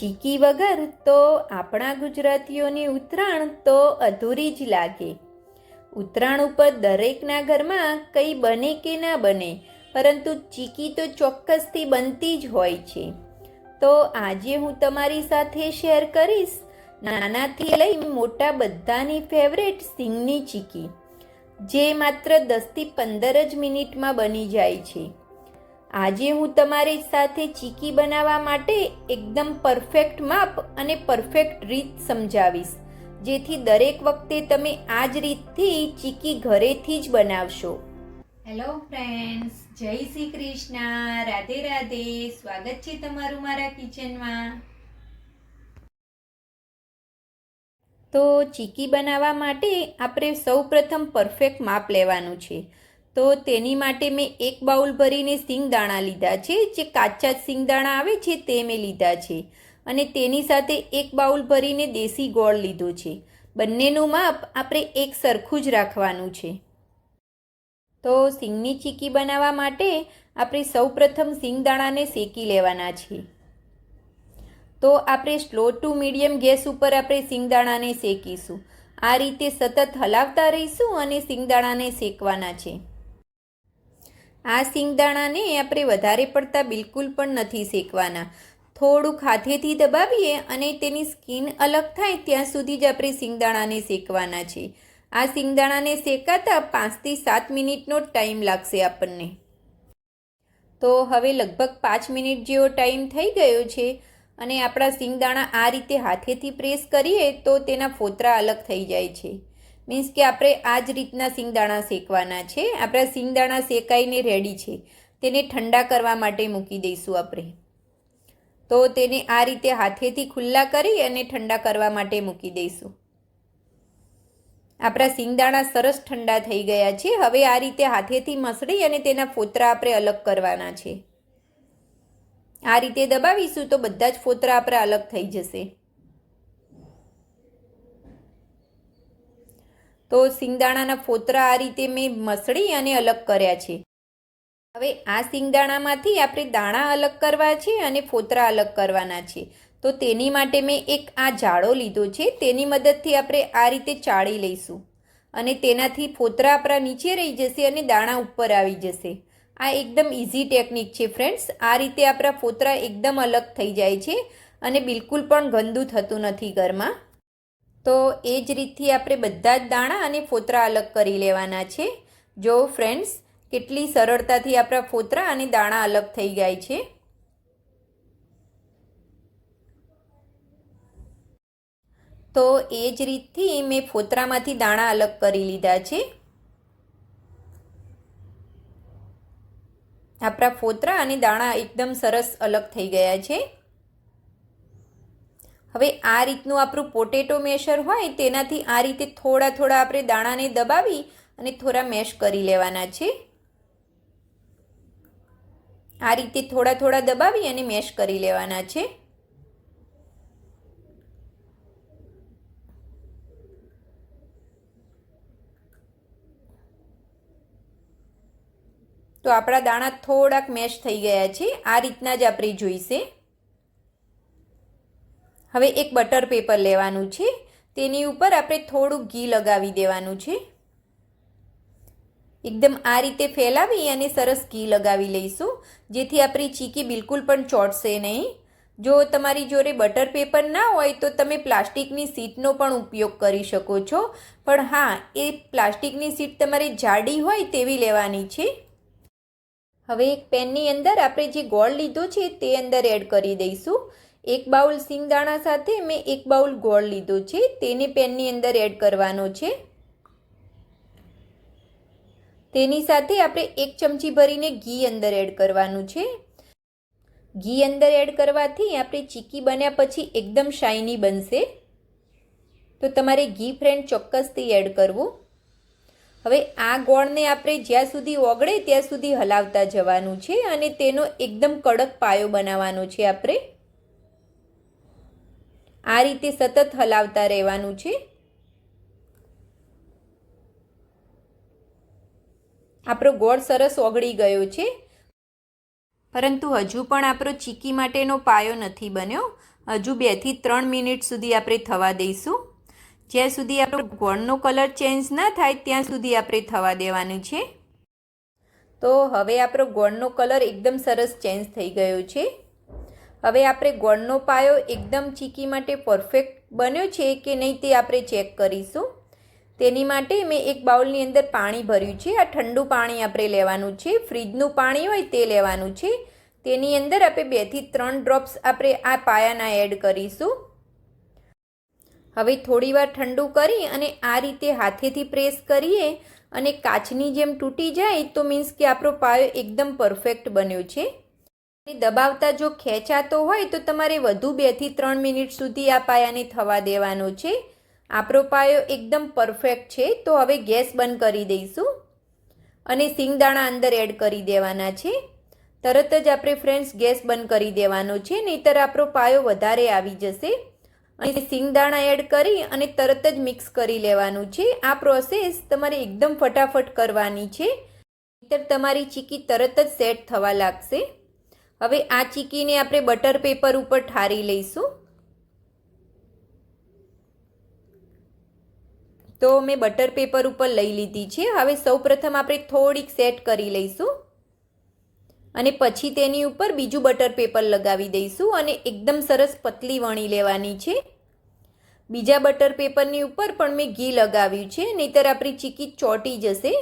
ચીકી વગર તો આપણા ગુજરાતીઓની ઉત્તરાયણ તો અધૂરી જ લાગે. ઉત્તરાયણ ઉપર દરેકના ઘરમાં કંઈ બને કે ના બને, પરંતુ ચીકી તો ચોક્કસથી બનતી જ હોય છે. તો આજે હું તમારી સાથે શેર કરીશ નાનાથી લઈ મોટા બધાની ફેવરેટ સિંગની ચીકી, જે માત્ર દસથી પંદર જ મિનિટમાં બની જાય છે. આજે હું તમારી સાથે ચીકી બનાવવા માટે એકદમ પરફેક્ટ માપ અને પરફેક્ટ રીત સમજાવીશ. જેથી દરેક વખતે તમે આ જ રીતથી ચીકી ઘરેથી જ બનાવશો. હેલો ફ્રેન્ડ્સ જય શ્રી કૃષ્ણ. રાધે રાધે. સ્વાગત છે તમારું મારા કિચનમાં. તો ચીકી બનાવવા માટે આપણે સૌપ્રથમ પરફેક્ટ માપ લેવાનું છે. તો તેની માટે મેં એક બાઉલ ભરીને સિંગદાણા લીધા છે. જે કાચા સિંગદાણા આવે છે તે મેં લીધા છે. અને તેની સાથે એક બાઉલ ભરીને દેશી ગોળ લીધો છે. બંનેનું માપ આપણે એક સરખું જ રાખવાનું છે. તો સિંગની ચીકી બનાવવા માટે આપણે સૌપ્રથમ સિંગદાણાને શેકી લેવાના છે. તો આપણે સ્લો ટુ મીડિયમ ગેસ ઉપર આપણે સિંગદાણાને શેકીશું. આ રીતે સતત હલાવતા રહીશું અને સિંગદાણાને શેકવાના છે. આ સિંગદાણાને આપણે વધારે પડતા બિલકુલ પણ નથી શેકવાના. થોડુંક હાથેથી દબાવીએ અને તેની સ્કિન અલગ થાય ત્યાં સુધી જ આપણે સિંગદાણાને શેકવાના છે આ સિંગદાણાને શેકાતા પાંચથી સાત મિનિટનો ટાઈમ લાગશે આપણને. તો હવે લગભગ પાંચ મિનિટ જેવો ટાઈમ થઈ ગયો છે અને આપણા સિંગદાણા આ રીતે હાથેથી પ્રેસ કરીએ તો તેના ફોતરા અલગ થઈ જાય છે. મીન્સ કે આપણે આ જ રીતના સિંગદાણા શેકવાના છે. આપણા સિંગદાણા શેકાઈને રેડી છે. તેને ઠંડા કરવા માટે મૂકી દઈશું આપણે. તો તેને આ રીતે હાથેથી ખુલ્લા કરી અને ઠંડા કરવા માટે મૂકી દઈશું. આપણા સિંગદાણા સરસ ઠંડા થઈ ગયા છે. હવે આ રીતે હાથેથી મસળી અને તેના ફોતરા આપણે અલગ કરવાના છે. આ રીતે દબાવીશું તો બધા જ ફોતરા આપણા અલગ થઈ જશે. તો સિંગદાણાના ફોતરા આ રીતે મેં મસળી અને અલગ કર્યા છે. હવે આ સિંગદાણામાંથી આપણે દાણા અલગ કરવા છે અને ફોતરા અલગ કરવાના છે. તો તેની માટે મેં એક આ જાળો લીધો છે, તેની મદદથી આપણે આ રીતે ચાળી લઈશું. અને તેનાથી ફોતરા આપણા નીચે રહી જશે અને દાણા ઉપર આવી જશે. આ એકદમ ઇઝી ટેકનિક છે ફ્રેન્ડ્સ, આ રીતે આપણા ફોતરા એકદમ અલગ થઈ જાય છે અને બિલકુલ પણ ગંદુ થતું નથી ઘરમાં. તો એ જ રીતથી આપણે બધા જ દાણા અને ફોતરા અલગ કરી લેવાના છે. જો ફ્રેન્ડ્સ, કેટલી સરળતાથી આપણા ફોતરા અને દાણા અલગ થઈ જાય છે. તો એ જ રીતથી મેં ફોતરામાંથી દાણા અલગ કરી લીધા છે. આપણા ફોતરા અને દાણા એકદમ સરસ અલગ થઈ ગયા છે. હવે આ રીતનું આપણું પોટેટો મેશર હોય, તેનાથી આ રીતે થોડા થોડા આપણે દાણાને દબાવી અને થોડા મેશ કરી લેવાના છે. આ રીતે થોડા થોડા દબાવી અને મેશ કરી લેવાના છે. તો આપણા દાણા થોડાક મેશ થઈ ગયા છે. આ રીતના જ આપણે જોઈશે. હવે એક બટર પેપર લેવાનું છે. તેની ઉપર આપણે થોડું ઘી લગાવી દેવાનું છે. એકદમ આ રીતે ફેલાવી અને સરસ ઘી લગાવી લઈશું. જેથી આપણી ચીકી બિલકુલ પણ ચોટશે નહીં. જો તમારી જોડે બટર પેપર ના હોય તો તમે પ્લાસ્ટિકની સીટનો પણ ઉપયોગ કરી શકો છો. પણ હા, એ પ્લાસ્ટિકની સીટ તમારે જાડી હોય તેવી લેવાની છે. હવે એક પેનની અંદર આપણે જે ગોળ લીધો છે તે અંદર એડ કરી દઈશું. એક બાઉલ સિંગદાણા સાથે મેં એક બાઉલ ગોળ લીધો છે. તેને પેનની અંદર એડ કરવાનો છે. તેની સાથે આપણે એક ચમચી ભરીને ઘી અંદર એડ કરવાનું છે. ઘી અંદર એડ કરવાથી આપણે ચીકી બન્યા પછી એકદમ શાઇની બનશે. તો તમારે ઘી ફ્રેન્ડ ચોક્કસથી એડ કરવું. હવે આ ગોળને આપણે જ્યાં સુધી ઓગળે ત્યાં સુધી હલાવતા જવાનું છે અને તેનો એકદમ કડક પાયો બનાવવાનો છે આપણે. આ રીતે સતત હલાવતા રહેવાનું છે. આપણો ગોળ સરસ ઓગળી ગયો છે. પરંતુ હજુ પણ આપણો ચીકી માટેનો પાયો નથી બન્યો. હજુ બેથી ત્રણ મિનિટ સુધી આપણે થવા દઈશું. જ્યાં સુધી આપણો ગોળનો કલર ચેન્જ ના થાય, ત્યાં સુધી આપણે થવા દેવાનું છે. તો હવે આપણો ગોળનો કલર એકદમ સરસ ચેન્જ થઈ ગયો છે. હવે આપણે ગોળનો પાયો એકદમ ચીકી માટે પરફેક્ટ બન્યો છે કે નહીં તે આપણે ચેક કરીશું. તેની માટે મેં એક બાઉલની અંદર પાણી ભર્યું છે. આ ઠંડુ પાણી આપણે લેવાનું છે. ફ્રીજનું પાણી હોય તે લેવાનું છે. તેની અંદર આપણે બેથી ત્રણ ડ્રોપ્સ આપણે આ પાયાના એડ કરીશું. હવે થોડીવાર ઠંડુ કરી અને આ રીતે હાથેથી પ્રેસ કરીએ અને કાચની જેમ તૂટી જાય તો મીન્સ કે આપણો પાયો એકદમ પરફેક્ટ બન્યો છે. દબાવતા જો ખેંચાતો હોય તો તમારે વધુ બેથી ત્રણ મિનિટ સુધી આ પાયાને થવા દેવાનો છે. આપણો પાયો એકદમ પરફેક્ટ છે, તો હવે ગેસ બંધ કરી દઈશું અને સિંગદાણા અંદર એડ કરી દેવાના છે. તરત જ આપણે ફ્રેન્ડ્સ, ગેસ બંધ કરી દેવાનો છે, નહીતર આપણો પાયો વધારે આવી જશે. અને સિંગદાણા એડ કરી અને તરત જ મિક્સ કરી લેવાનું છે. આ પ્રોસેસ તમારે એકદમ ફટાફટ કરવાની છે. નહીતર તમારી ચીકી તરત જ સેટ થવા લાગશે. હવે આ ચીકીને આપણે બટર પેપર ઉપર ઠારી લઈશું. તો મેં બટર પેપર ઉપર લઈ લીધી છે. હવે સૌપ્રથમ આપણે થોડીક સેટ કરી લઈશું. અને પછી તેની ઉપર બીજું બટર પેપર લગાવી દઈશું અને એકદમ સરસ પતલી વણી લેવાની છે. બીજા બટર પેપરની ઉપર પણ મેં ઘી લગાવ્યું છે. નહીતર આપણી ચીકી ચોટી જશે.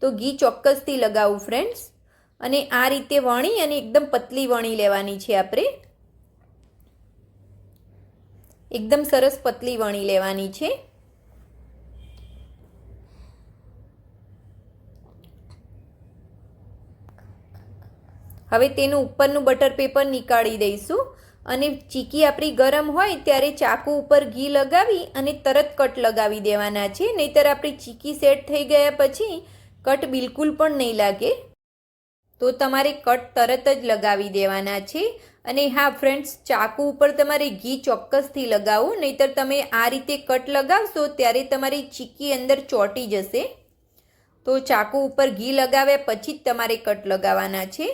તો ઘી ચોક્કસથી લગાવું ફ્રેન્ડ્સ અને આ રીતે વણી અને એકદમ પતલી વણી લેવાની છે આપણે. એકદમ સરસ પતલી વણી લેવાની છે. હવે તેનું ઉપરનું બટર પેપર નીકાળી દઈશું અને ચીકી આપણી ગરમ હોય ત્યારે ચાકુ ઉપર ઘી લગાવી અને તરત કટ લગાવી દેવાના છે. નહીતર આપણી ચીકી સેટ થઈ ગયા પછી કટ બિલકુલ પણ નહીં લાગે. તો તમારે કટ તરત જ લગાવી દેવાના છે. અને હા ફ્રેન્ડ્સ ચાકુ ઉપર તમારે ઘી ચોક્કસથી લગાવો, નહીતર તમે આ રીતે કટ લગાવશો ત્યારે તમારી ચીકી અંદર ચોંટી જશે. તો ચાકુ ઉપર ઘી લગાવ્યા પછી જ તમારે કટ લગાવવાના છે.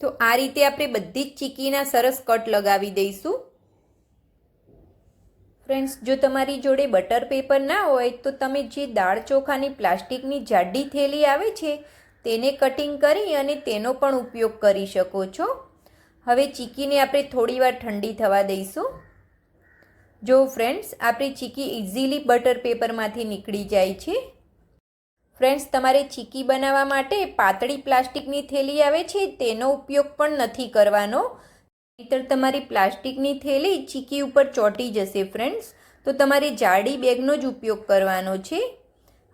તો આ રીતે આપણે બધી જ ચીકીના સરસ કટ લગાવી દઈશું. ફ્રેન્ડ્સ જો તમારી જોડે બટર પેપર ના હોય, તો તમે જે દાળ ચોખાની પ્લાસ્ટિકની જાડી થેલી આવે છે, તેને કટિંગ કરી અને તેનો પણ ઉપયોગ કરી શકો છો. હવે ચીકીને આપણે થોડીવાર ઠંડી થવા દઈશું. જો ફ્રેન્ડ્સ આપણી ચીકી ઇઝીલી બટર પેપરમાંથી નીકળી જાય છે. ફ્રેન્ડ્સ તમારે ચીકી બનાવવા માટે પાતળી પ્લાસ્ટિકની થેલી આવે છે, તેનો ઉપયોગ પણ નથી કરવાનો. નહીતર તમારી પ્લાસ્ટિકની થેલી ચીકી ઉપર ચોંટી જશે ફ્રેન્ડ્સ તો તમારે જાડી બેગનો જ ઉપયોગ કરવાનો છે.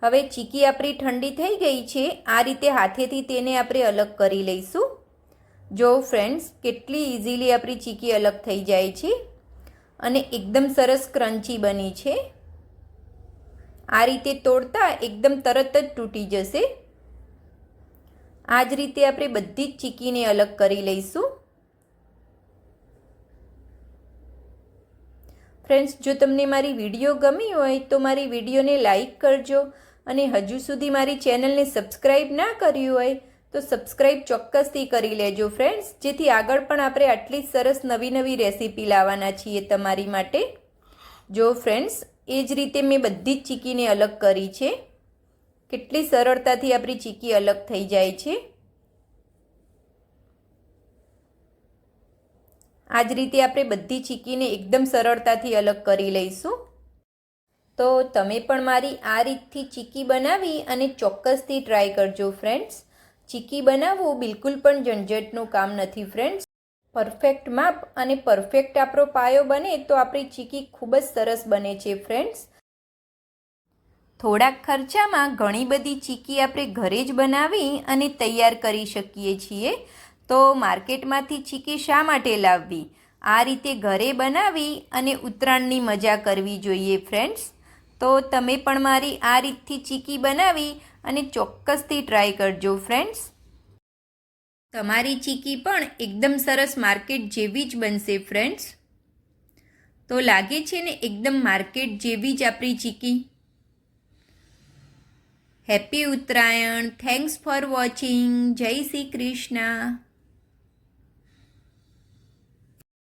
હવે ચીકી આપણી ઠંડી થઈ ગઈ છે, આ રીતે હાથેથી તેને આપણે અલગ કરી લઈશું. જો ફ્રેન્ડ્સ કેટલી ઇઝીલી આપણી ચીકી અલગ થઈ જાય છે. અને એકદમ સરસ ક્રન્ચી બની છે. આ રીતે તોડતા એકદમ તરત જ તૂટી જશે. આ જ રીતે આપણે બધી જ ચીકીને અલગ કરી લઈશું. ફ્રેન્ડ્સ, જો તમને મારી વીડિયો ગમી હોય તો મારી વિડીયોને લાઇક કરજો અને હજુ સુધી મારી ચેનલને સબસ્ક્રાઈબ ના કર્યું હોય તો સબસ્ક્રાઈબ ચોક્કસથી કરી લેજો ફ્રેન્ડ્સ. જેથી આગળ પણ આપણે આટલી સરસ નવી નવી રેસીપી લાવવાના છીએ તમારી માટે. જો ફ્રેન્ડ્સ, એ જ રીતે મેં બધી જ ચીકીને અલગ કરી છે. કેટલી સરળતાથી આપણી ચીકી અલગ થઈ જાય છે. આ જ રીતે આપણે બધી ચીકીને એકદમ સરળતાથી અલગ કરી લઈશું. તો તમે પણ મારી આ રીતથી ચીકી બનાવી અને ચોક્કસથી ટ્રાય કરજો ફ્રેન્ડ્સ. ચીકી બનાવવું બિલકુલ પણ ઝંઝટનું કામ નથી ફ્રેન્ડ્સ. પરફેક્ટ માપ અને પરફેક્ટ આપણો પાયો બને તો આપણી ચીકી ખૂબ જ સરસ બને છે ફ્રેન્ડ્સ. થોડાક ખર્ચામાં ઘણી બધી ચીકી આપણે ઘરે જ બનાવી અને તૈયાર કરી શકીએ છીએ. તો માર્કેટમાંથી ચીકી શા માટે લાવવી? આ રીતે ઘરે બનાવી અને ઉત્તરાયણની મજા કરવી જોઈએ ફ્રેન્ડ્સ તો તમે પણ મારી આ રીતથી ચીકી બનાવી અને ચોક્કસથી ટ્રાય કરજો ફ્રેન્ડ્સ તમારી ચીકી પણ એકદમ સરસ માર્કેટ જેવી જ બનશે ફ્રેન્ડ્સ તો લાગે છે ને એકદમ માર્કેટ જેવી જ આપણી chikki happy Uttarayan. Thanks for watching જય શ્રી કૃષ્ણ.